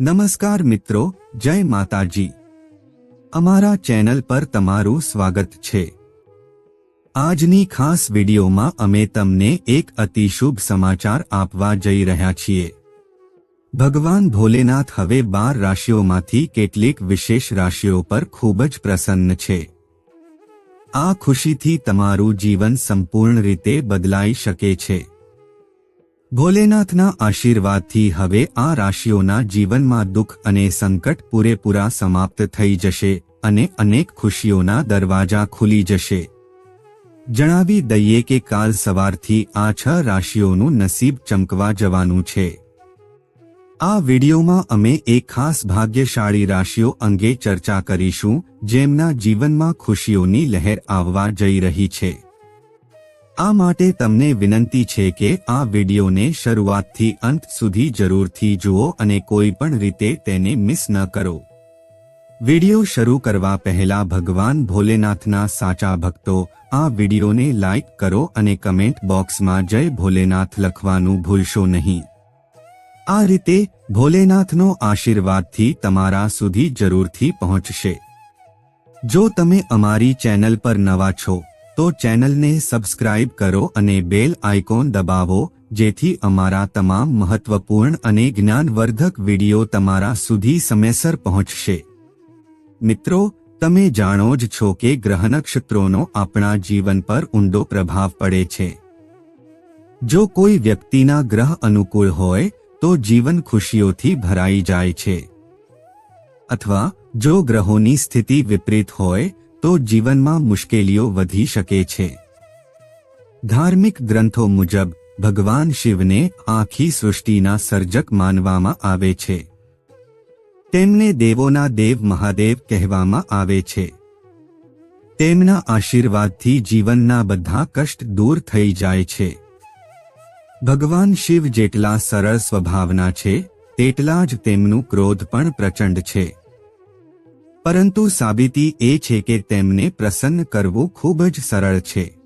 નમસ્કાર મિત્રો, જય માતાજી. અમારા ચેનલ પર તમારું સ્વાગત છે. આજની ખાસ વિડીયોમાં અમે તમને એક અતિશુભ સમાચાર આપવા જઈ રહ્યા છીએ. ભગવાન ભોલેનાથ હવે બાર રાશિઓમાંથી કેટલીક વિશેષ રાશિઓ પર ખૂબ જ પ્રસન્ન છે. આ ખુશીથી તમારું જીવન સંપૂર્ણ રીતે બદલાઈ શકે છે. ભોલેનાથના આશીર્વાદથી હવે આ રાશિઓના જીવનમાં દુઃખ અને સંકટ પૂરેપૂરા સમાપ્ત થઈ જશે અને અનેક ખુશીઓના દરવાજા ખુલી જશે. જણાવી દઈએ કે કાલ સવારથી આ છ રાશિઓનું નસીબ ચમકવા જવાનું છે. આ વિડીયોમાં અમે એક ખાસ ભાગ્યશાળી રાશિઓ અંગે ચર્ચા કરીશું, જેમના જીવનમાં ખુશીઓની લહેર આવવા જઈ રહી છે. આ માટે તમને વિનંતી છે કે આ વિડીયોને શરૂઆતથી અંત સુધી જરૂરથી જુઓ અને કોઈ પણ રીતે તેને મિસ ન કરો. વીડિયો શરૂ કરવા પહેલા ભગવાન ભોલેનાથના સાચા ભક્તો, આ વિડીયોને લાઇક કરો અને કમેન્ટ બોક્સમાં જય ભોલેનાથ લખવાનું ભૂલશો નહીં. આ રીતે ભોલેનાથનો આશીર્વાદથી તમારા સુધી જરૂરથી પહોંચશે. જો તમે અમારી ચેનલ પર નવા છો તો ચેનલને સબસ્ક્રાઇબ કરો અને બેલ આઇકોન દબાવો, જેથી અમારા તમામ મહત્વપૂર્ણ અને જ્ઞાનવર્ધક વીડિયો તમારા સુધી સમયસર પહોંચશે. મિત્રો, તમે જાણો જ છો કે ગ્રહ નક્ષત્રોનો આપણા જીવન પર ઊંડો પ્રભાવ પડે છે. જો કોઈ વ્યક્તિના ગ્રહ અનુકૂળ હોય, તો જીવન ખુશીઓથી ભરાઈ જાય છે. અથવા જો ગ્રહોની સ્થિતિ વિપરીત હોય તો જીવનમાં મુશ્કેલીઓ વધી શકે છે. ધાર્મિક ગ્રંથો મુજબ, ભગવાન શિવને આખી સૃષ્ટિના સર્જક માનવામાં આવે છે. તેમને દેવોના દેવ મહાદેવ કહેવામાં આવે છે. તેમના આશીર્વાદથી જીવનના બધા કષ્ટ દૂર થઈ જાય છે. ભગવાન શિવ જેટલા સરળ સ્વભાવના છે, તેટલા જ તેમનું ક્રોધ પણ પ્રચંડ છે. પરંતુ સાબિતી એ છે કે તેમને પ્રસન્ન કરવું ખૂબ જ સરળ છે.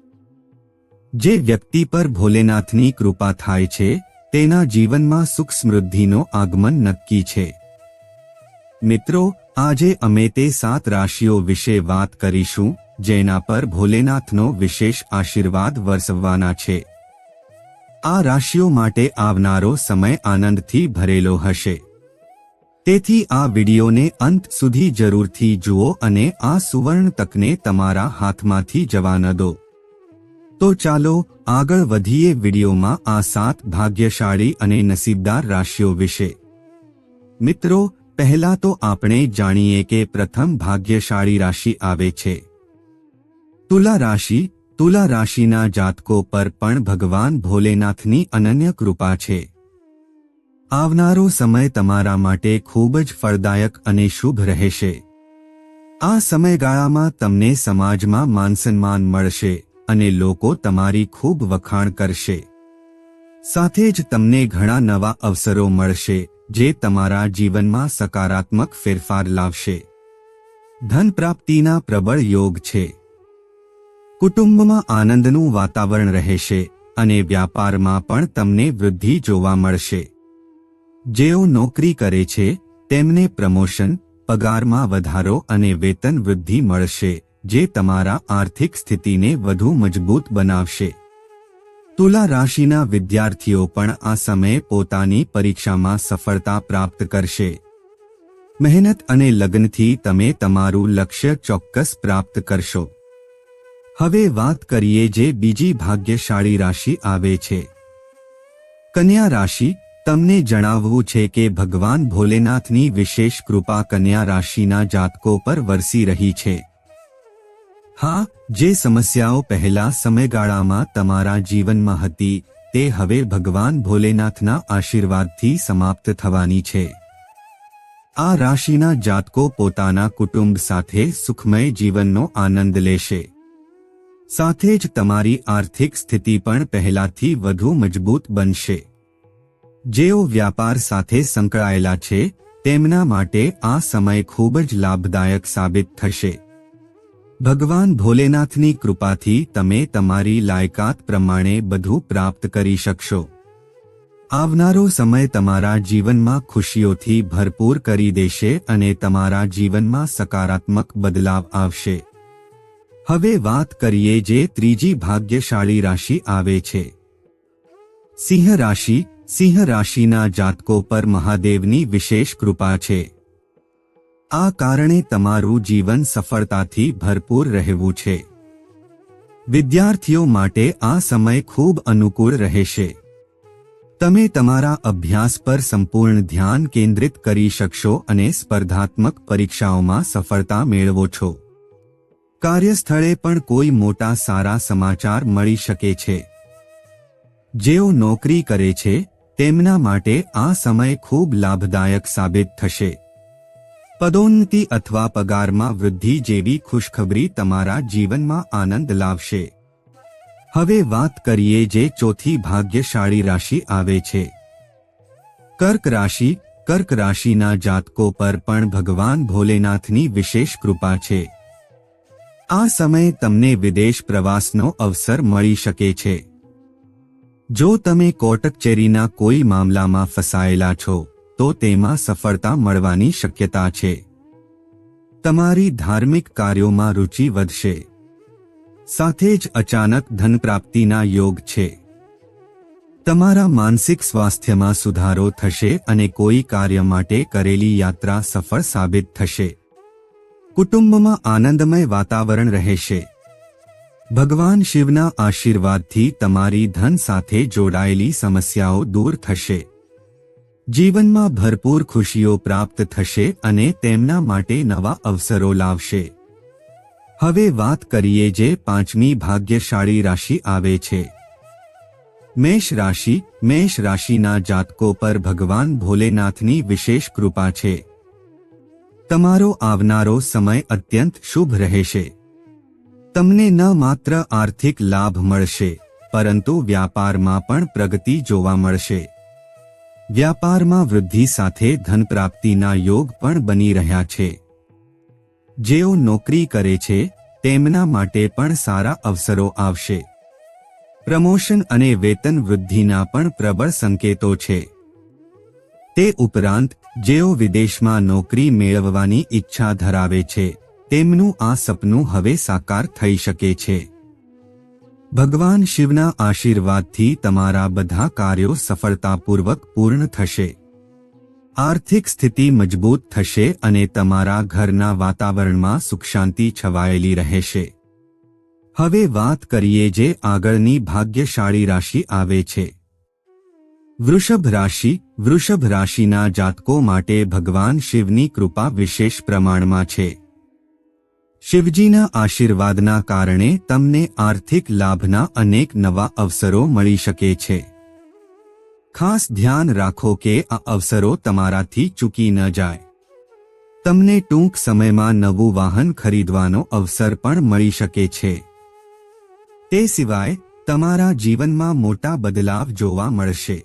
જે વ્યક્તિ પર ભોલેનાથની કૃપા થાય છે, તેના જીવનમાં સુખ સમૃદ્ધિનો આગમન નક્કી છે. મિત્રો, આજે અમે તે સાત રાશિઓ વિશે વાત કરીશું, જેના પર ભોલેનાથનો વિશેષ આશીર્વાદ વરસવવાના છે. આ રાશિઓ માટે આવનારો સમય આનંદથી ભરેલો હશે. તેથી આ વિડીયોને અંત સુધી જરૂરથી જુઓ અને આ સુવર્ણ તકને તમારા હાથમાંથી જવા ન દો. તો ચાલો આગળ વધીએ વિડીયોમાં આ સાત ભાગ્યશાળી અને નસીબદાર રાશિઓ વિશે. મિત્રો, પહેલા તો આપણે જાણીએ કે પ્રથમ ભાગ્યશાળી રાશિ આવે છે. તુલા રાશિ, તુલા રાશિના જાતકો પર પણ ભગવાન ભોલેનાથની અનન્ય કૃપા છે. આવનારો સમય તમારા માટે ખૂબ જ ફળદાયક અને શુભ રહેશે. આ સમયગાળામાં તમને સમાજમાં માનસન્માન મળશે અને લોકો તમારી ખૂબ વખાણ કરશે. સાથે જ તમને ઘણા નવા અવસરો મળશે જે તમારા જીવનમાં સકારાત્મક ફેરફાર લાવશે. ધન પ્રાપ્તિના પ્રબળ યોગ છે. કુટુંબમાં આનંદનું વાતાવરણ રહેશે અને વ્યાપારમાં પણ તમને વૃદ્ધિ જોવા મળશે. જેઓ નોકરી કરે છે, તેમને પ્રમોશન, પગારમાં વધારો અને વેતન વૃદ્ધિ મળશે, જે તમારા આર્થિક સ્થિતિને વધુ મજબૂત બનાવશે. તુલા રાશિના વિદ્યાર્થીઓ પણ આ સમયે પોતાની પરીક્ષામાં સફળતા પ્રાપ્ત કરશે. મહેનત અને લગ્નથી તમે તમારું લક્ષ્ય ચોક્કસ પ્રાપ્ત કરશો. હવે વાત કરીએ જે બીજી ભાગ્યશાળી રાશિ આવે છે. કન્યા રાશિ તમને જણાવવું છે કે ભગવાન ભોલેનાથની વિશેષ કૃપા કન્યા રાશિના જાતકો પર વરસી રહી છે. હા, જે સમસ્યાઓ પહેલા સમયગાળામાં તમારા જીવનમાં હતી, તે હવે ભગવાન ભોલેનાથના આશીર્વાદથી સમાપ્ત થવાની છે. આ રાશિના જાતકો પોતાના કુટુંબ સાથે સુખમય જીવનનો આનંદ લેશે. સાથે જ તમારી આર્થિક સ્થિતિ પણ પહેલાથી વધુ મજબૂત બનશે. જેઓ વ્યાપાર સાથે સંકળાયેલા છે, તેમના માટે આ સમય ખૂબ જ લાભદાયક સાબિત થશે. ભગવાન ભોલેનાથની કૃપાથી તમે તમારી લાયકાત પ્રમાણે બધું પ્રાપ્ત કરી શકશો. આવનારો સમય તમારા જીવનમાં ખુશીઓથી ભરપૂર કરી દેશે અને તમારા જીવનમાં સકારાત્મક બદલાવ આવશે. હવે વાત કરીએ જે ત્રીજી ભાગ્યશાળી રાશિ આવે છે. સિંહ રાશિ સિંહ રાશિના જાતકો પર મહાદેવની વિશેષ કૃપા છે. આ કારણે તમારું જીવન સફળતાથી ભરપૂર રહેવું છે. વિદ્યાર્થીઓ માટે આ સમય ખૂબ અનુકૂળ રહેશે. તમે તમારા અભ્યાસ પર સંપૂર્ણ ધ્યાન કેન્દ્રિત કરી શકશો અને સ્પર્ધાત્મક પરીક્ષાઓમાં સફળતા મેળવો છો. કાર્યસ્થળે પણ કોઈ મોટા સારા સમાચાર મળી શકે છે. જેઓ નોકરી કરે છે તેમના માટે આ સમય ખૂબ લાભદાયક સાબિત થશે. પદોન્નતિ અથવા પગારમાં વૃદ્ધિ જેવી ખુશખબરી તમારા જીવનમાં આનંદ લાવશે. હવે વાત કરીએ જે ચોથી ભાગ્યશાળી રાશિ આવે છે. કર્ક રાશિ, કર્ક રાશિના જાતકો પર પણ ભગવાન ભોલેનાથની વિશેષ કૃપા છે. આ સમયે તમને વિદેશ પ્રવાસનો અવસર મળી શકે છે. જો તમે કોટકચેરીના કોઈ મામલામાં ફસાયેલા છો, તો તેમાં સફળતા મળવાની શક્યતા છે. તમારી ધાર્મિક કાર્યોમાં રુચિ વધશે. સાથે જ અચાનક ધન પ્રાપ્તિના યોગ છે. તમારા માનસિક સ્વાસ્થ્યમાં સુધારો થશે અને કોઈ કાર્ય માટે કરેલી યાત્રા સફળ સાબિત થશે. કુટુંબમાં આનંદમય વાતાવરણ રહેશે. ભગવાન શિવના આશીર્વાદથી તમારી ધન સાથે જોડાયેલી સમસ્યાઓ દૂર થશે. જીવનમાં ભરપૂર ખુશીઓ પ્રાપ્ત થશે અને તેમના માટે નવા અવસરો લાવશે. હવે વાત કરીએ જે પાંચમી ભાગ્યશાળી રાશિ આવે છે. મેષ રાશિ, મેષ રાશિના જાતકો પર ભગવાન ભોલેનાથની વિશેષ કૃપા છે. તમારો આવનારો સમય અત્યંત શુભ રહેશે. તમને ન માત્ર આર્થિક લાભ મળશે, પરંતુ વ્યાપારમાં પણ પ્રગતિ જોવા મળશે. વ્યાપારમાં વૃદ્ધિ સાથે ધન પ્રાપ્તિના યોગ પણ બની રહ્યા છે. જેઓ નોકરી કરે છે, તેમના માટે પણ સારા અવસરો આવશે. પ્રમોશન અને વેતન વૃદ્ધિના પણ પ્રબળ સંકેતો છે. તે ઉપરાંત, જેઓ વિદેશમાં નોકરી મેળવવાની ઈચ્છા ધરાવે છે તેમનું આ સપનું હવે સાકાર થઈ શકે છે. ભગવાન શિવના આશીર્વાદથી તમારા બધા કાર્યો સફળતાપૂર્વક પૂર્ણ થશે. આર્થિક સ્થિતિ મજબૂત થશે અને તમારા ઘરના વાતાવરણમાં સુખ શાંતિ છવાયેલી રહેશે. હવે વાત કરીએ જે આગળની ભાગ્યશાળી રાશિ આવે છે. વૃષભ રાશિ, વૃષભ રાશિના જાતકો માટે ભગવાન શિવની કૃપા વિશેષ પ્રમાણમાં છે. શિવજીના આશીર્વાદના કારણે તમને આર્થિક લાભના અનેક નવા અવસરો મળી શકે છે. ખાસ ધ્યાન રાખો કે આ અવસરો તમારાથી ચૂકી ન જાય. તમને ટૂંક સમયમાં નવું વાહન ખરીદવાનો અવસર પણ મળી શકે છે. તે સિવાય, તમારા જીવનમાં મોટા બદલાવ જોવા મળશે.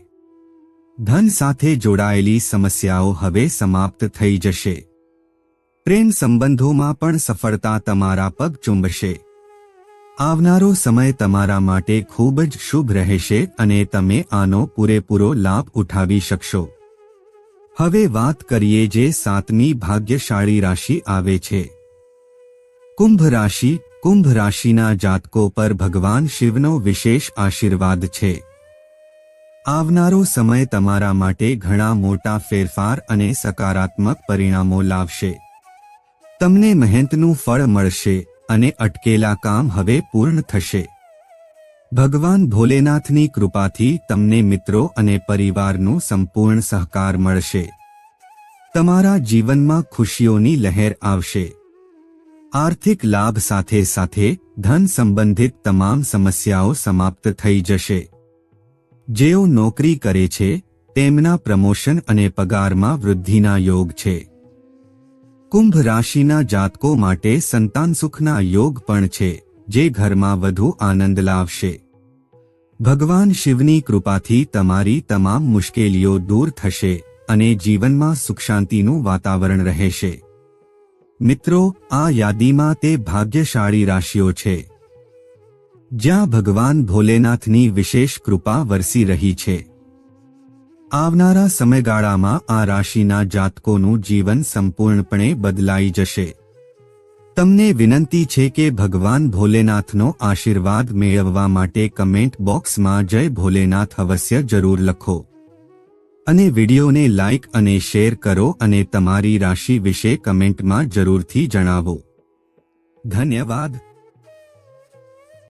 ધન સાથે જોડાયેલી સમસ્યાઓ હવે સમાપ્ત થઈ જશે. પ્રેમ સંબંધોમાં પણ સફળતા તમારા પગ ચુંબશે. આવનારો સમય તમારા માટે ખૂબ જ શુભ રહેશે અને તમે આનો પૂરેપૂરો લાભ ઉઠાવી શકશો. હવે વાત કરીએ જે સાતમી ભાગ્યશાળી રાશિ આવે છે. કુંભ રાશિ, કુંભ રાશિના જાતકો પર ભગવાન શિવનો વિશેષ આશીર્વાદ છે. આવનારો સમય તમારા માટે ઘણા મોટા ફેરફાર અને સકારાત્મક પરિણામો લાવશે. તમને મહેનતનું ફળ મળશે અને અટકેલા કામ હવે પૂર્ણ થશે. ભગવાન ભોલેનાથની કૃપાથી તમને મિત્રો અને પરિવારનું સંપૂર્ણ સહકાર મળશે. તમારા જીવનમાં ખુશીઓની લહેર આવશે. આર્થિક લાભ સાથે સાથે ધન સંબંધિત તમામ સમસ્યાઓ સમાપ્ત થઈ જશે. જેઓ નોકરી કરે છે, તેમના પ્રમોશન અને પગારમાં વૃદ્ધિના યોગ છે. કુંભ રાશિના જાતકો માટે સંતાન સુખના યોગ પણ છે, જે ઘરમાં વધુ આનંદ લાવશે. ભગવાન શિવની કૃપાથી તમારી તમામ મુશ્કેલીઓ દૂર થશે અને જીવનમાં સુખ શાંતિનું વાતાવરણ રહેશે. મિત્રો, આ યાદીમાં તે ભાગ્યશાળી રાશિઓ છે. જ્યાં ભગવાન ભોલેનાથની વિશેષ કૃપા વરસી રહી છે. આવનારા સમયગાળામાં આ રાશિના જાતકોનું જીવન સંપૂર્ણપણે બદલાઈ જશે. તમને વિનંતી છે કે ભગવાન ભોલેનાથનો આશીર્વાદ મેળવવા માટે કમેન્ટ બોક્સમાં જય ભોલેનાથ અવશ્ય જરૂર લખો. અને વિડીયોને લાઇક અને શેર કરો અને તમારી રાશિ વિશે કમેન્ટમાં જરૂરથી જણાવો. ધન્યવાદ.